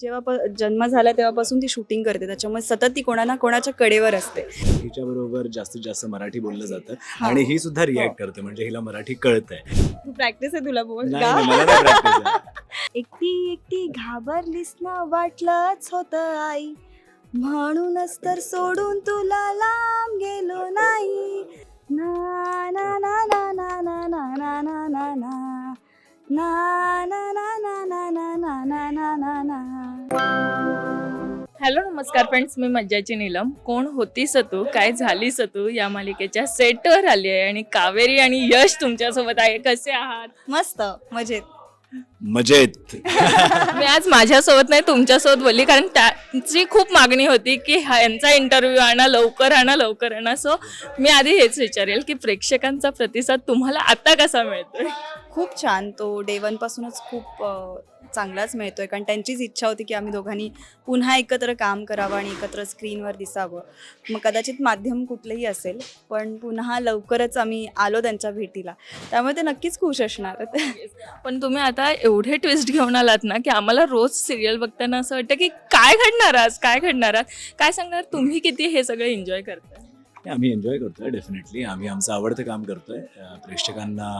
जेव्हा जन्म झाला तेव्हापासून ती शूटिंग करते त्याच्यामुळे सतत ती कोणा ना कोणाच्या कडेवर असते हिच्या बरोबर जास्तीत जास्त मराठी बोललं जातं आणि ही सुद्धा रिॲक्ट करते म्हणजे हिला मराठी कळतंय तू प्रॅक्टिस आहे तुला बोल आहे. एकटी एकटी घाबरलीस ना वाटलंच होतं आई म्हणूनच तर सोडून तुला लांब गेलो नाही ना ना ना ना ना ना ना ना ना ना ना हॅलो नमस्कार फ्रेंड्स मी मज्जाची नीलम. कोण होतीस तू? काय झालीस तू? या मालिकेच्या सेटवर आली आहे आणि कावेरी आणि यश तुमच्यासोबत आहे. कसे आहात? मस्त मजेत. मजेत. मी आज माझ्यासोबत नाही तुमच्यासोबत बोलली. कारण त्याची खूप मागणी होती की ह्यांचा इंटरव्ह्यू आणा लवकर आणा लवकर आणा. सो मी आधी हेच विचारेल की प्रेक्षकांचा प्रतिसाद तुम्हाला आता कसा मिळतोय? खूप छान. तो डे पासूनच खूप अ, चांगलाच मिळतोय. कारण त्यांचीच इच्छा होती की आम्ही दोघांनी पुन्हा एकत्र काम करावं आणि एकत्र स्क्रीनवर दिसावं. मग कदाचित माध्यम कुठलंही असेल पण पुन्हा लवकरच आम्ही आलो त्यांच्या भेटीला. त्यामुळे ते नक्कीच खुश असणार. पण तुम्ही आता एवढे ट्विस्ट घेऊन आलात ना की आम्हाला रोज सिरियल बघताना असं वाटतं की काय घडणार आज? काय घडणार आज? काय सांगणार? तुम्ही किती हे सगळं एन्जॉय करता आम्ही एन्जॉय करतो आहे डेफिनेटली आम्ही आमचं आवडतं काम करतो आहे प्रेक्षकांना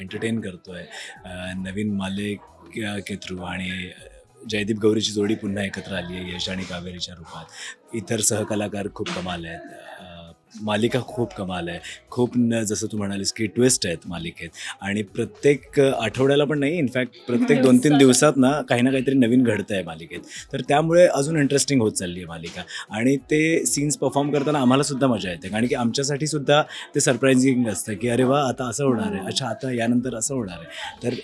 एंटरटेन करतो आहे नवीन मालिक के थ्रू आणि जयदीप गौरीची जोडी पुन्हा एकत्र आली आहे यश आणि कावेरीच्या रूपात. इतर सहकलाकार खूप कमाल आहेत. मालिका खूप कमाल आहे. खूप न जसं तू म्हणालीस की ट्विस्ट आहेत मालिकेत. आणि प्रत्येक आठवड्याला पण नाही इनफॅक्ट प्रत्येक दोन तीन दिवसात ना काही ना काहीतरी नवीन घडतं आहे मालिकेत. तर त्यामुळे अजून इंटरेस्टिंग होत चालली आहे मालिका. आणि ते सीन्स परफॉर्म करताना आम्हाला सुद्धा मजा येते. कारण की आमच्यासाठी सुद्धा ते सरप्रायझिंग असतं की अरे वा आता असं होणार आहे. अच्छा आता यानंतर असं होणार आहे. तर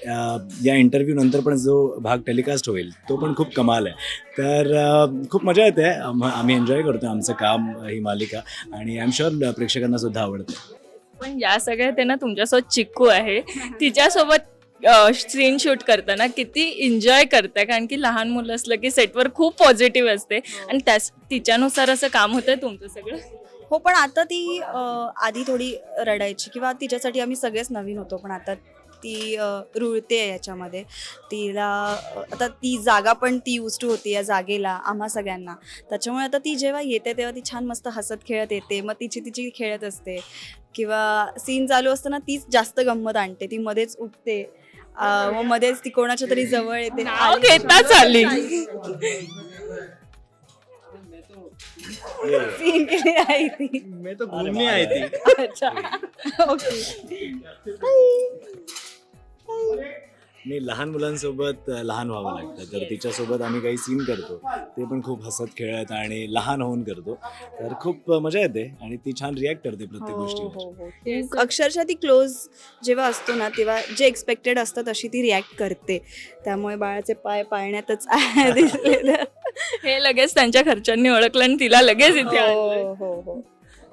या इंटरव्ह्यू नंतर पण जो भाग टेलिकास्ट होईल तो पण खूप कमाल आहे. तर खूप मजा येते. आम- आम्ही एन्जॉय करतो आमचं काम ही मालिका. आणि आय एम शुअर प्रेक्षकांना सुद्धा आवडते. पण या सगळ्या ते ना तुमच्यासोबत चिक्कू आहे. तिच्यासोबत सीन शूट करताना किती एन्जॉय करते. कारण की लहान मुलं असलं की सेटवर खूप पॉझिटिव्ह असते. आणि त्याच तिच्यानुसार असं काम होतंय तुमचं सगळं? हो पण आता ती आधी थोडी रडायची किंवा तिच्यासाठी आम्ही सगळेच नवीन होतो. पण आता ती रुळते आहे याच्यामध्ये. तिला आता ती जागा पण ती यूज टू होती या जागेला आम्हा सगळ्यांना. त्याच्यामुळे आता ती जेव्हा येते तेव्हा ती छान मस्त हसत खेळत येते. मग तिची तिची खेळत असते. किंवा सीन चालू असताना तीच जास्त गंमत आणते. ती मध्येच उठते. अ, मग मध्येच ती कोणाच्या तरी जवळ येते. आली सीन केली आहे ती. मैं तो घूमने आई थी अच्छा. ओके मी लहान मुलांसोबत लहान व्हावं लागतं. तर तिच्यासोबत आम्ही काही सीन करतो. ते पण खूप हसत खेळत आणि लहान होऊन करतो. तर खूप मजा येते आणि ती छान रिॲक्ट करते प्रत्येक हो, गोष्टीवर. हो, हो. अक्षरशः ती क्लोज जेव्हा असतो ना तेव्हा जे एक्सपेक्टेड असतं तशी ती रिॲक्ट करते. त्यामुळे बाळाचे पाय पाळण्यातच दिसले हे लगेच त्यांच्या घरच्यांनी ओळखलं आणि तिला लगेच इथे. हो हो हो.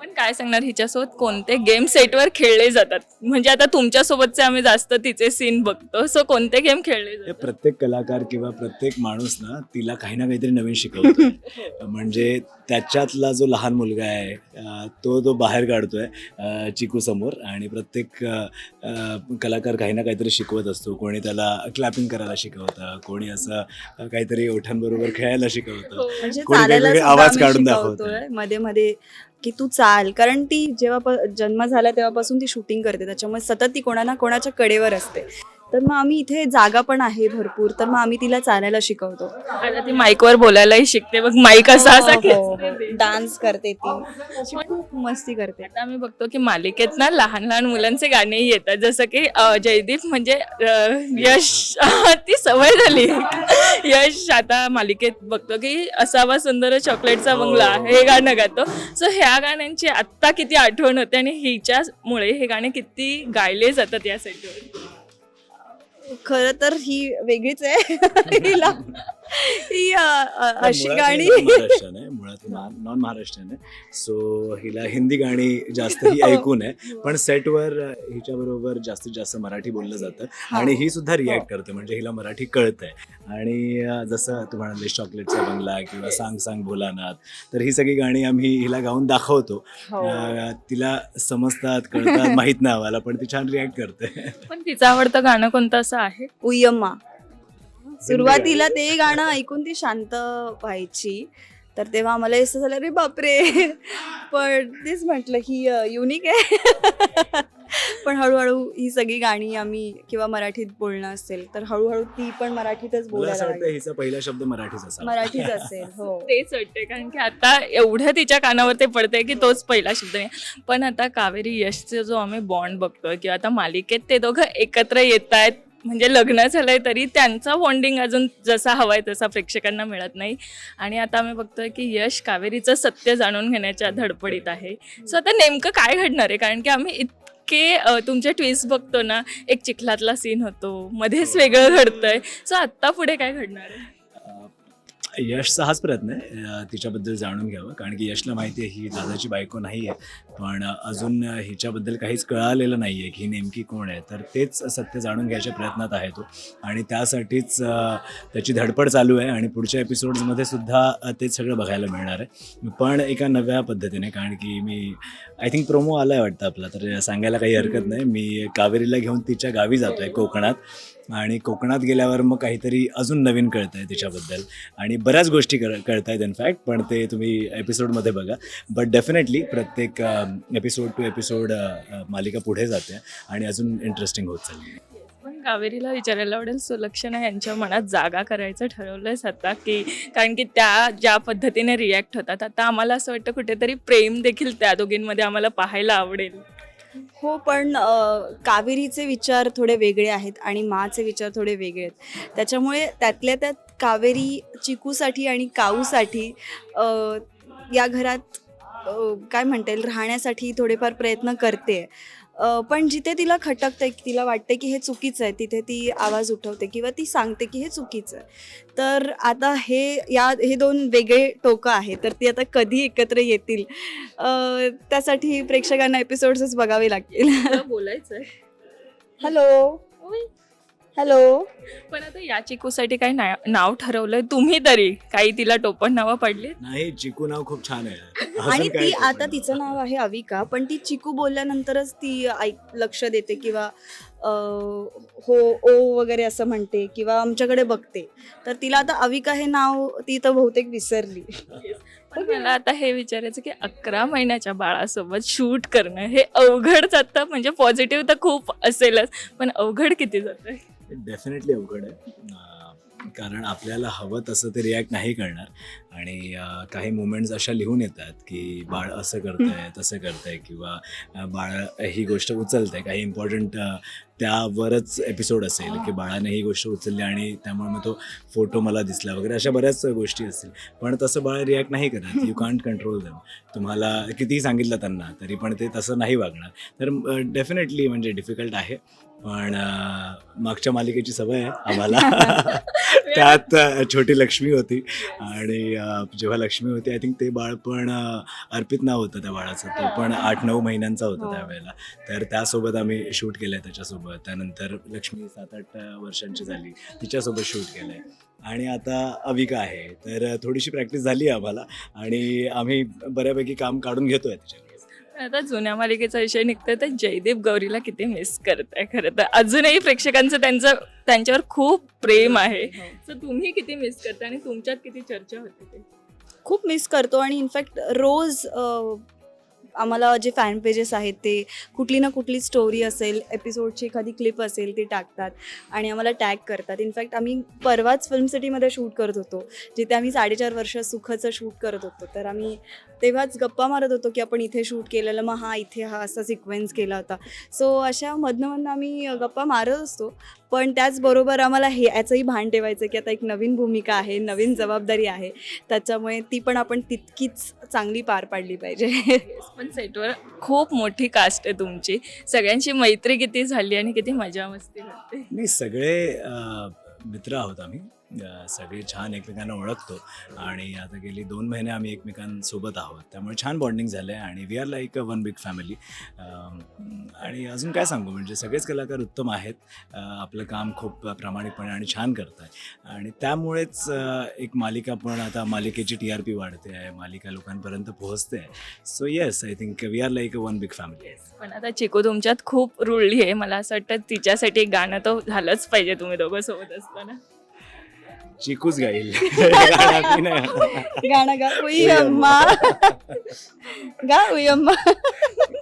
पण काय सांगणार हिच्यासोबत कोणते गेम सेटवर खेळले जातात? म्हणजे आता तुमच्यासोबतचे आम्ही जास्त तिचे सीन बघतो सो कोणते गेम खेळले हे जातात? प्रत्येक कलाकार किंवा प्रत्येक माणूस ना तिला काही ना काहीतरी नवीन शिकवतो म्हणजे त्याच्यातला जो लहान मुलगा आहे अ, तो तो बाहेर काढतोय अ, चिकू समोर आणि प्रत्येक अ, अ, कलाकार काही ना काहीतरी शिकवत असतो. कोणी त्याला क्लॅपिंग करायला शिकवतं कोणी असं अ, काहीतरी ओठांबरोबर खेळायला शिकवतं. म्हणजे कोणी चालायला वेगवेगळे सुद्धा आवाज आम्ही काढून शिकवतोय दाखवतोय. मध्ये मध्ये. की तू चाल. कारण ती जेव्हा जन्म झाला तेव्हापासून ती शूटिंग करते. त्याच्यामुळे सतत ती कोणा ना कोणाच्या कडेवर असते. तर मग आम्ही इथे जागा पण आहे भरपूर तर मग आम्ही तिला चालायला शिकवतो. आता ती माईकवर बोलायलाही शिकते बघ माईक असा असा खेचते ती. डान्स करते ती. खूप मस्ती करते. आता आम्ही बघतो की मालिकेत ना लहान लहान मुलांचे गाणेही येतात जसं की अं, जयदीप म्हणजे अं, यश ती सवय झाली. यश आता मालिकेत बघतो की असावा सुंदर चॉकलेटचा बंगला हे. गाणं गातो. सो ह्या गाण्यांची आत्ता किती आठवण होते आणि हिच्यामुळे हे गाणे किती गायले जातात या सेटवर खरं तर ही वेगळीच आहे. हिला ही अशी गाणी. ही आहे मुळात नॉन महाराष्ट्रीयन आहे सो हिला हिंदी गाणी जास्त ही ऐकून आहे पण सेटवर हिच्या बरोबर जास्तीत जास्त मराठी बोललं जातं. आणि ही सुद्धा रिॲक्ट करते म्हणजे हिला मराठी कळतंय. आणि अ, जसं तू म्हणालीस चॉकलेटचा बंगला किंवा सांग सांग भोलानाथ तर ही सगळी गाणी आम्ही हिला गाऊन दाखवतो. हो. तिला समजतात कळतात माहीत नाही आम्हाला पण ती छान रिॲक्ट करते. पण तिचं आवडतं गाणं कोणतं असं आहे? उयम्मा सुरुवातीला ते गाणं ऐकून ती शांत व्हायची. तर तेव्हा आम्हाला असं झालं रे बापरे. पण तेच म्हटलं ही युनिक आहे. पण हळूहळू ही सगळी गाणी आम्ही किंवा मराठीत बोलणं असेल तर हळूहळू ती पण मराठीतच बोलायला पहिला शब्द मराठीच असा मराठीच असेल हो. तेच वाटते कारण की आता एवढं तिच्या कानावर ते पडतंय की तोच पहिला शब्द आहे पण आता कावेरी यशचा जो आम्ही बॉन्ड बघतोय किंवा आता मालिकेत ते दोघं एकत्र येत आहेत म्हणजे लग्न झालंय तरी त्यांचा बॉन्डिंग अजून जसा हवाय तसा प्रेक्षकांना मिळत नाही. आणि आता आम्ही बघतोय की यश कावेरीचं सत्य जाणून घेण्याच्या धडपडीत आहे. सो आता नेमकं काय घडणार आहे? कारण की आम्ही इतके तुमचे ट्विस्ट बघतो ना एक चिखलातला सीन होतो मध्येच वेगळं घडतंय. सो आत्ता पुढे काय घडणार आहे? यशचा हाच प्रयत्न आहे. तिच्याबद्दल जाणून घ्यावं. कारण की यशला माहिती आहे ही दादाची बायको नाही आहे. पण अजून हिच्याबद्दल काहीच कळालेलं नाही आहे की नेमकी कोण आहे. तर तेच सत्य जाणून घ्यायच्या प्रयत्नात आहे तो. आणि त्यासाठीच त्याची धडपड चालू आहे आणि पुढच्या एपिसोड्समध्ये सुद्धा तेच सगळं बघायला मिळणार आहे. पण एका नव्या पद्धतीने कारण की मी आय थिंक प्रोमो आला आहे वाटतं आपला तर सांगायला काही हरकत नाही. मी कावेरीला घेऊन तिच्या गावी जातो आहे कोकणात. आणि कोकणात गेल्यावर मग काहीतरी अजून नवीन कळतं आहे तिच्याबद्दल. आणि बऱ्याच गोष्टी कळ कळत आहेत इनफॅक्ट पण ते तुम्ही एपिसोडमध्ये बघा. बट डेफिनेटली प्रत्येक एपिसोड टू एपिसोड मालिका पुढे जाते आणि अजून इंटरेस्टिंग होत चालली. पण कावेरीला विचारायला आवडेल सुलक्षणा यांच्या मनात जागा करायचं ठरवलंयच आता की कारण की त्या ज्या पद्धतीने रिॲक्ट होतात. आता आम्हाला असं वाटतं कुठेतरी प्रेम देखील त्या दोघींमध्ये आम्हाला पाहायला आवडेल. हो पण कावेरीचे विचार थोडे वेगळे आहेत आणि माचे विचार थोडे वेगळे आहेत. त्याच्यामुळे त्यातल्या त्यात कावेरी चिकूसाठी आणि काऊसाठी या घरात काय म्हणता येईल राहण्यासाठी थोडेफार प्रयत्न करते. पण जिथे तिला खटकते तिला वाटते की हे चुकीचं आहे तिथे ती आवाज उठवते किंवा ती सांगते की हे चुकीचं आहे. तर आता हे या हे दोन वेगळे टोकं आहेत तर ती आता कधी एकत्र येतील? त्यासाठी प्रेक्षकांना एपिसोड्सच बघावे लागतील. तुला बोलायचंय. हॅलो. हॅलो. पण आता या चिकूसाठी काही ना- नाव ठरवलंय तुम्ही तरी. काही तिला टोपण नावं पडली नाही चिकू नाव खूप छान आहे. अजून आणि काय ती आता. तिचं नाव? आहे अविका पण ती चिकू बोलल्यानंतरच ती ऐक लक्ष देते किंवा अ, हो ओ वगैरे असं म्हणते किंवा आमच्याकडे बघते. तर तिला आता अविका हे नाव ती तर बहुतेक विसरली. पण मला आता हे विचारायचं की अकरा महिन्याच्या बाळासोबत शूट करणं हे अवघड जातं? म्हणजे पॉझिटिव्ह तर खूप असेलच. पण अवघड किती जातं डेफिनेटली अवघड आहे. कारण आपल्याला हवं तसं ते रिॲक्ट नाही करणार. आणि काही मुमेंट्स अशा लिहून येतात की बाळ असं करतंय तसं करतंय किंवा बाळ ही गोष्ट उचलतंय. काही इम्पॉर्टंट त्यावरच एपिसोड असेल की बाळाने ही गोष्ट उचलली आणि त्यामुळे मग तो फोटो मला दिसला वगैरे अशा बऱ्याच गोष्टी असतील. पण तसं बाळ रिॲक्ट नाही करत. यू कांट कंट्रोल दम तुम्हाला कितीही सांगितलं त्यांना तरी पण ते तसं नाही वागणार. तर डेफिनेटली म्हणजे डिफिकल्ट आहे. पण मागच्या मालिकेची सवय आहे आम्हाला. त्यात छोटी लक्ष्मी होती. आणि जेव्हा लक्ष्मी होती आय थिंक ते बाळ पण अर्पित नाव होतं त्या बाळाचं. तो पण आठ नऊ महिन्यांचा होता हो. त्यावेळेला. तर त्यासोबत आम्ही शूट केलं आहे त्याच्यासोबत. त्यानंतर लक्ष्मी सात आठ वर्षांची झाली. तिच्यासोबत शूट केलं आहे आणि आता अविका आहे. तर थोडीशी प्रॅक्टिस झाली आहे आम्हाला. आणि आम्ही बऱ्यापैकी काम काढून घेतो आहे त्याच्याकडे आता जुन्या मालिकेचा विषय निघतोय तर जयदीप गौरीला किती मिस करत आहे खरं तर. अजूनही प्रेक्षकांचं त्यांचं त्यांच्यावर खूप प्रेम आहे. तर तुम्ही किती मिस करता आणि तुमच्यात किती चर्चा होते ते? खूप मिस करतो आणि इनफॅक्ट रोज आम्हाला जे फॅन पेजेस आहेत ते कुठली ना कुठली स्टोरी असेल एपिसोडची एखादी क्लिप असेल ती टाकतात आणि आम्हाला टॅग करतात. इनफॅक्ट आम्ही परवाच फिल्म सिटीमध्ये शूट करत होतो जिथे आम्ही साडेचार वर्ष सुखाचं शूट करत होतो. तर आम्ही तेव्हाच गप्पा मारत होतो की आपण इथे शूट केलेलं मग हा इथे हा असा सिक्वेन्स केला होता. सो अशा मधनं मधनं आम्ही गप्पा मारत असतो. पण त्याचबरोबर आम्हाला हे याचंही भान ठेवायचं की आता एक नवीन भूमिका आहे नवीन जबाबदारी आहे. त्याच्यामुळे ती पण आपण तितकीच चांगली पार पाडली पाहिजे. पण सेटवर खूप मोठी कास्ट आहे तुमची. सगळ्यांची मैत्री किती झाली आणि किती मजा मस्ती करते नाही सगळे मित्र आहोत आम्ही. सगळे छान एकमेकांना ओळखतो. आणि आता गेली दोन महिने आम्ही एकमेकांसोबत आहोत. त्यामुळे छान बॉन्डिंग झालं आहे आणि we are like a one big family आणि अजून काय सांगू? म्हणजे सगळेच कलाकार उत्तम आहेत. आपलं काम खूप प्रामाणिकपणे आणि छान करत आहे आणि त्यामुळेच एक मालिका पण आता मालिकेची टी आर पी वाढते आहे. मालिका लोकांपर्यंत पोहोचते आहे. So yes I think we are like a one big family पण आता चिकू तुमच्यात खूप रुळली आहे. मला असं वाटतं तिच्यासाठी गाणं तर झालंच पाहिजे. तुम्ही दोघं सोबत असताना. चिकूच गाईल. गाणं नाही गा उई अम्मा गा उई अम्मा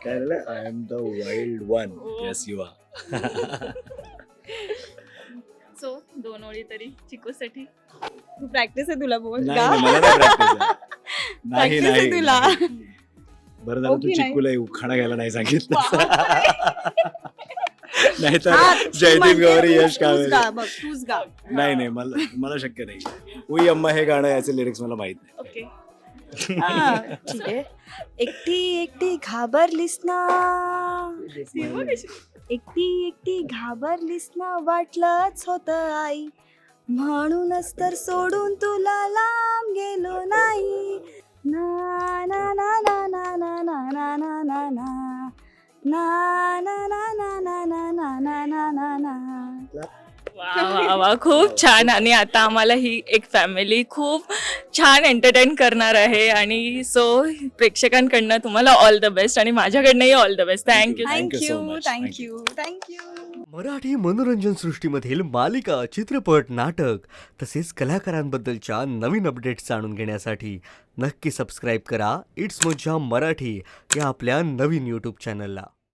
काय I am the wild one yes you are so दोन ओळी तरी चिकूसाठी. तू प्रॅक्टिस आहे तुला बोल. नाही गा. नाही, मला नाही practice आहे. नाही Practice आहे नाही तुला. बरं झालं हो तू की नाही? चिकूला उखाणा घ्यायला नाही सांगितलं. नाहीतर जयदीप गौरी यश गा नाही नाही मला मला शक्य नाही उई अम्मा हे गाणं याचे लिरिक्स मला माहीत नाही ओके हा, ठीक आहे एकटी एकटी घाबरलीस ना एकटी एकटी घाबरलीस ना वाटलंच होत आई म्हणूनच तर सोडून तुला लांब गेलो नाही ना ना ना ना ना ना ना ना ना ना ना ना ना ना ना ना ना ना ना ना ना ना वा वा वा खूप छान आणि आता आम्हाला ही एक फॅमिली खूप छान एंटरटेन करणार आहे आणि सो प्रेक्षकांकडनं तुम्हाला ऑल द बेस्ट आणि माझ्याकडनंही all the best thank you Thank you so thank you much. Thank thank you thank you Marathi मनोरंजन सृष्टीमधील मालिका चित्रपट नाटक तसेच कलाकारांबद्दलच्या नवीन अपडेट्स जाणून घेण्यासाठी नक्की सबस्क्राईब करा इट्स मज्जा मराठी या आपल्या नवीन यूट्यूब चॅनलला